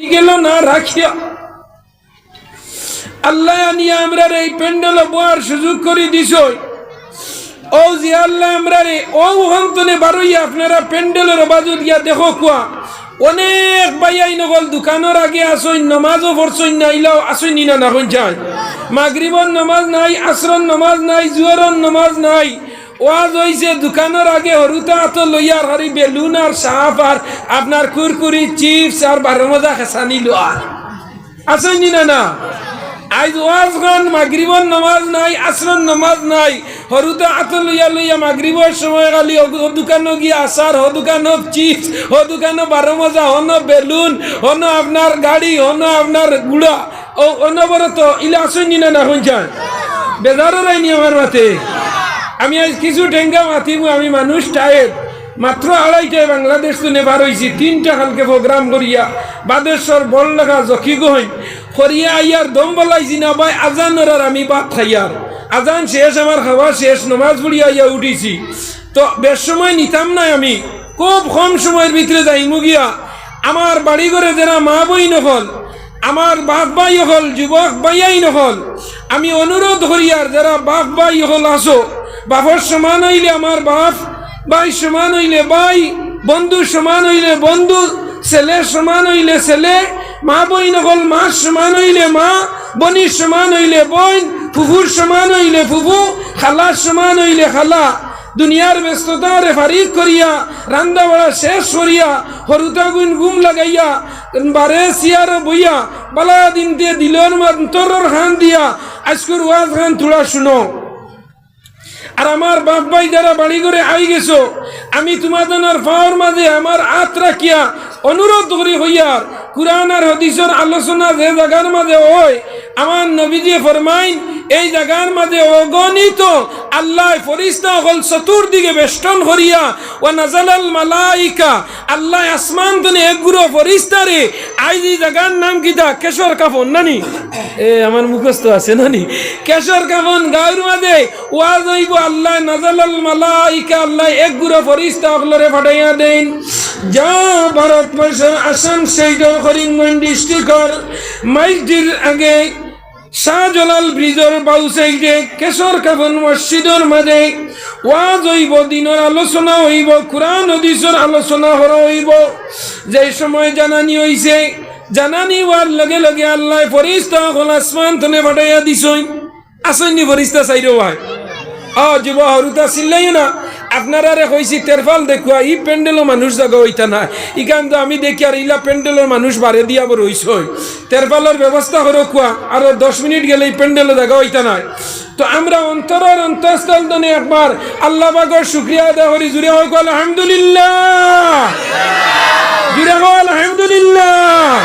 গেল না রাখিয়া আল্লাহ আনিয়া আমরা এই প্যান্ডেল বোয়ার সুযোগ করে দিছ ও যে আল্লাহ আমরা রে ও হন্তনে আপনারা প্যান্ডেলের বাজু দিয়া দেখো কুয়া অনেক বাইয়াই নগল দোকানের আগে আসইন নমাজও পড়ছইন না ইলাও আসইন না না মাগরিবর নমাজ নাই আসরন নমাজ নাই জুয়ারন নমাজ নাই ওয়াজ হইছে, দোকানের আগে হরুতা আত লইয়ার হারি বেলুন আর সাপ আর আপনার কুরকুরি, চিপস আর বারো মজা খেসানি লোয়ার আসইন না না আজ ওয়াজ গান মাগরিবর নামাজ নাই আসরন নামাজ নাই। হরুতে আত লইয়া লইয়া মাগরিবর সময় খালি ও দোকানো গিয়া আসার হ দোকান দোকানো চিপস, হ দোকানো বারো মজা হন বেলুন হন আপনার গাড়ি হন আপনার গুড়া। ও অনবরত, ইলা আসেনি না না শুনছেন? বেজারও রাইনি আমার মাথে আমি আজ কিছু ঠেঙ্গা মাতিমু, আমি মানুষ টায়ের। মাত্র আড়াইটায় বাংলাদেশ তো নেবার হয়েছি তিনটা কালকে প্রোগ্রাম করিয়া। বাদেশ্বর বল লেখা জখি গহইন করিয়া আইয়ার দম বলাইছি না ভাই আজানের আর আমি বাদ খাইয়ার। আজান শেষ, আমার খাওয়া শেষ, নমাজ পড়িয়া আইয়া উঠিছি। তো বেশ সময় নিতাম না আমি, খুব কম সময়ের ভিতরে যাইমু গিয়া। আমার বাড়ি ঘরে যারা মা বই নহল আমার বাপ ভাই হল, যুবক ভাইয়াই নহল আমি অনুরোধ করিয়ার যারা বাপ ভাই হল আসো। বাপর সমান হইলে আমার বাপ, ভাই সমান হইলে ভাই, বন্ধু সমান হইলে বন্ধু, ছেলে সমান হইলে ছেলে, মা বই নহল মা সমান হইলে মা, বনি সমান হইলে বইন ফুফুর সমান হইলে ফুফু খালার সমান হইলে খালা। দুনিয়ার ব্যস্ততারে ফারিক করিয়া, রান্দা বাড়া শেষ করিয়া, হরুতা গুণ গুম লাগাইয়া, বারে সিয়ার বইয়া, বালা দিন দিয়ে দিলর অন্তরের খান দিয়া, আজকের ওয়াজ খান তোলা শুনো। আমার বাপ ভাই যারা বাড়ি করে আই গেছো, আমি তোমাদের ফাওয়ার মাঝে আমার হাত রাখিয়া অনুরোধ করি হইয়ার কুরআন আর হদিসের আলোচনা যে জায়গার মাঝে হয়, আমার নবীজি ফরমাইন, এই জায়গার মাঝে অগণিত আল্লাহ ফরিস্তা হল চতুর্দিকে বেষ্টন করিয়া ও নাজালাল মালাইকা, আল্লাহ আসমান তনে একগুড়ো ফরিস্তারে আইজ এই জায়গার নাম কিতা কেশর কাফন, নানি? এ, আমার মুখস্থ আছে, নানি। কেশর কাফন গাঁর মাঝে। ওয়াজ হইব, আল্লাহ নাজালাল মালাইকা, আল্লাহ একগুড়ো ফরিস্তা অকলরে ফাটাইয়া দেন। যা ভারতবর্ষের আসাম সেইটার করিমগঞ্জ ডিস্ট্রিক্টর মাইটির আগে শাহজালাল ব্রিজর বাউ সাইডে কেশর কাফন মসজিদর মাঝে ওয়াজ হইব, দিনের আলোচনা হইব, কোরআন হদিসর আলোচনা হর হইব। যে সময় জানানি হইছে, জানানি হওয়ার লগে লগে আল্লাহ ফরিস্তা হল আসমান তনে ফাটাইয়া দিছই আসেননি ফরিস্তা চাইরো ভাই। অ, যুব হরুতা চিল্লাই না। আপনারা রে কইছি, তেরফাল দেখুয়া, ই প্যান্ডেলও মানুষ জাগা হইতা না ইখান তো আমি দেখি আর ইলা প্যান্ডেলের মানুষ বাড়ে দিয়া বড় হইছ তেরফালের ব্যবস্থা করে কুয়া আরও দশ মিনিট গেলে এই প্যান্ডেলও জাগা হইতা না তো আমরা অন্তরের অন্তঃস্থল দনে একবার। আল্লাহ বাগর শুক্রিয়া আদায় করি। জুড়ে হয় আলহামদুলিল্লাহ। জুড়ে হয় আলহামদুলিল্লাহ।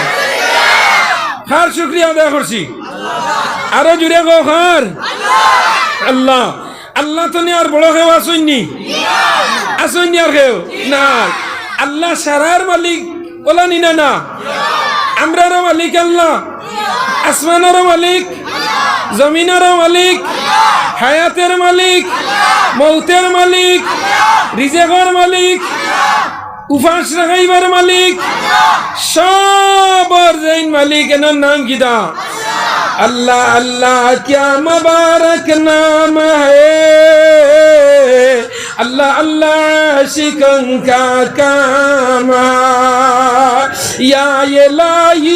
খার শুক্রিয়া আদায় করছি? আরও জুড়ে গো খার আল্লাহ। আল্লাহ তো আর বড় কেউ আসইনি আসইনি আর কেউ? না। আল্লাহ সারার মালিক বলানি না না? আমরারও মালিক আল্লাহ। আসমানেরও মালিক। জমিনেরও মালিক। হায়াতের মালিক, মৌতের মালিক, রিজেগর মালিক, উপাস রাখাইবার মালিক, সব মালিক, এনার নাম কি দা? আল্লাহ আল্লাহ ক্যা মুবারক নাম হে আল্লাহ আল্লাহ শিকঙ্কা কামা। ইয়া লাই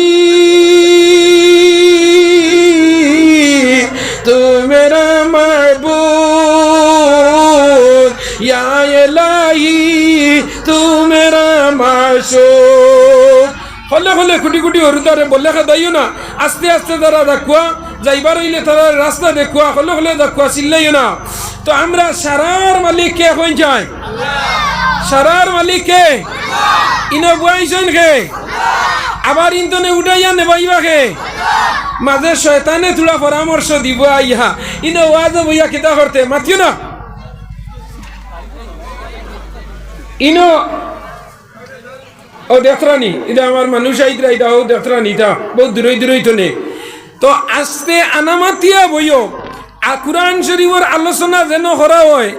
আসুক হলে হলে কুটি কুটি হরুদারে বললে খাদাইও না? আস্তে আস্তে তারা দেখুয়া, যাইবার হইলে তারা রাস্তা দেখুয়া, হলে হলে দেখুয়া চিল্লাইও না। তো আমরা সারার মালিক কে হয়ে যাই সারার মালিক কে? ইনে বুয়াইছেন কে? আবার ইন্তনে উঠাইয়া নেবাইবা কে? মাঝে শয়তানে তোলা পরামর্শ দিব আইহা। ইনে ওয়াজ বইয়া কিতা করতে? মাতিও না? ইনো ও দেখরানি এটা আমার মানুষ আইতরা এটা ও দেখরানি এটা বহুত দূরই দূরই তো নেই তো আস্তে আনামাতিয়া বইও আর কোরআন শরীফের আলোচনা যেন করা হয়,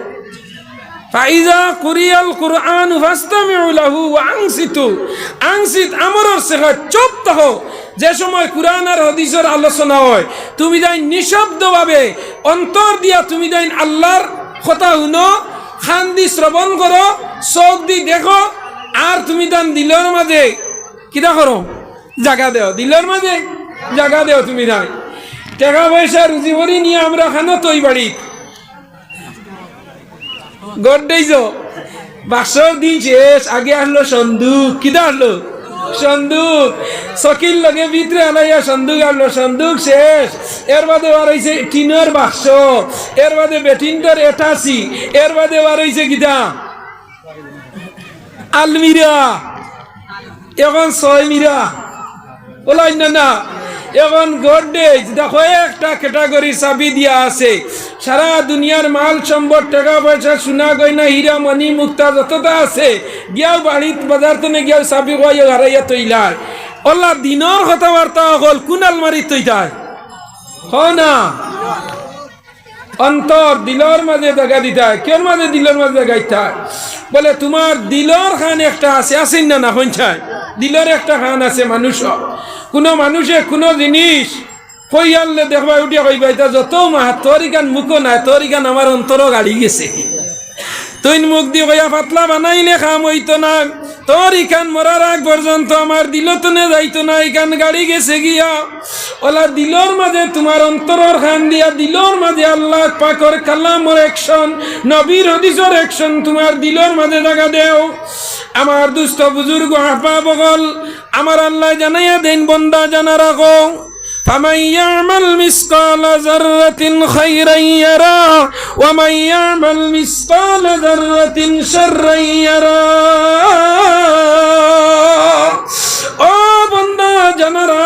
ফাইজা কুরিয়াল কুরআন ফাস্তামিউ লাহু ওয়া আনসিতু আনসিত আমরর সেখা চুপ থাকো যে সময় কুরআন আর হাদিসের আলোচনা হয়, তুমি যাই নিঃশব্দভাবে অন্তর দিয়া তুমি যাই আল্লাহর কথা শুনো খান দি শ্রবণ করো, চোখ দি দেখো আর তুমি তান দিলর মাঝে, কিতা করো? জাগা দেও। দিলর মাঝে, জাগা দেও তুমি নাই টাকা পয়সা রুজি ভরি নিয়ে আমরা খানো তৈ বাড়ি গড দেইছ? দিন শেষ, আগে আসলো সন্দুক। কিটা আসলো? সন্দুক। চকির লগে ভিতরে আনাইয়া সন্দুক আনলো। সন্দুক শেষ। এর বাদে বার হয়েছে টিনের বাক্স। এর বাদে বেটিনটার এটাসি এর বাদে বার হয়েছে কিটা আলমিরা। এখন ছয় মিরা ওলাই না। না এখন গডেজ দেখো, একটা ক্যাটাগরি চাবি দিয়া আছে। সারা দুনিয়ার মাল, সম্পদ, টাকা পয়সা, সোনা, গয়না, হীরা মণি মুক্তা, যতটা আছে, গিয়াও বাড়িত বাজার তনে গিয়াও চাবি কয় হারাইয়া তৈলার ওলা দিনের কথাবার্তা হল কোন আলমারি তৈতায় হ না? অন্তর দিলর মাঝে জায়গা দিতায় কেন মাঝে দিলর মাঝে দিতায় বলে তোমার দিলর খান একটা আছে। আছেন না না হইছায় দিলর একটা খান আছে মানুষ কোনো মানুষে কোনো জিনিস কই আনলে দেখবা উঠিয়া কইবা এটা যত মাহ তোর ইকান মুখো নাই তোর ইকান আমার অন্তরও গাড়ি গেছে। তুই মুখ দিয়ে কইয়া পাতলা বানাইলে খাম হইতো না। তোর ইখান মরার আগ পর্যন্ত আমার দিল তো নে যাইতো না ইখান গাড়ি গেছে গিয়া ওলা দিলর মাঝে তোমার অন্তরর খান দিয়া দিলর মাঝে আল্লাহ পাকর কালামর একশন নবীর হদিসর একশন তোমার দিলর মাঝে জায়গা দেও আমার দুস্থ বুজুর্গ আপা বগল আমার আল্লাহ জানাইয়া দেন বন্দা জানা রাখো فمن يعمل مثقال ذرة خيرا يرى ومن يعمل مثقال ذرة شرا يرى ও বন্দা জানারা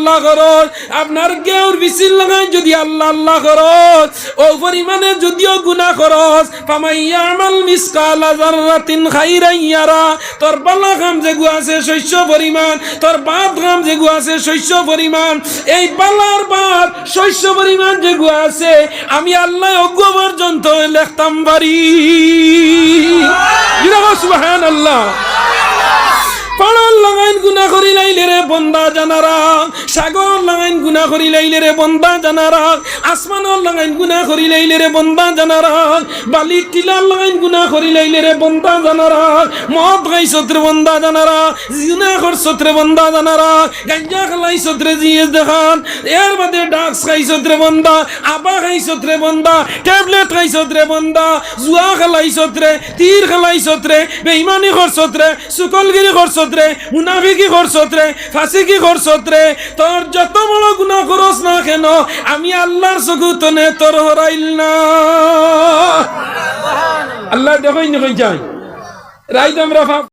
করস আপনার গেউর বিচির লাগাই যদি আল্লাহ আল্লাহ করস ও পরিমাণে যদিও গুণা করস পামাইয়া আমাল মিসকাল জাররাতিন খাইরাইয়ারা তোর বালা কাম যেগু আছে শস্য পরিমাণ। তোর বাদ কাম যেগু আছে শস্য পরিমাণ। এই বালার বাদ শস্য পরিমাণ যেগু আছে। আমি আল্লাহ অজ্ঞ পর্যন্ত লেখতাম বাড়ি। সুবাহান আল্লাহ পাড়ার লাগাইন গুনা করি লাইলে রে বন্দা জানারা। সাগর গুনা করি লাইলে রে বন্দা জানারা আসমানর লাগাইন গুনা করি লাইলে রে বন্দা জানারা বালির টিলার লাগাইন গুনা করি লাইলে রে বন্দা জানারা মদ খাই সত্রে বন্দা জানারা জিনা কর সত্রে বন্দা জানারা গাঞ্জা খালাই সত্রে জিয়ে দেখান। এর বাদে ডাক্স খাই সত্রে বন্দা। আবা খাই সত্রে বন্দা। ট্যাবলেট খাই সত্রে বন্দা। জুয়া খালাই সত্রে তীর খালাই সত্রে বেইমানি কর সত্রে সুকলগিরি কর সত্রে মুনাফিকি কর সত্রে ফাঁসিকি কর সত্রে তোর যত বড় গুণা করস না কেন? আমি আল্লাহর চকু তনে তোর হরাইল না। আল্লাহ দেখো যাই। রাইত ভাব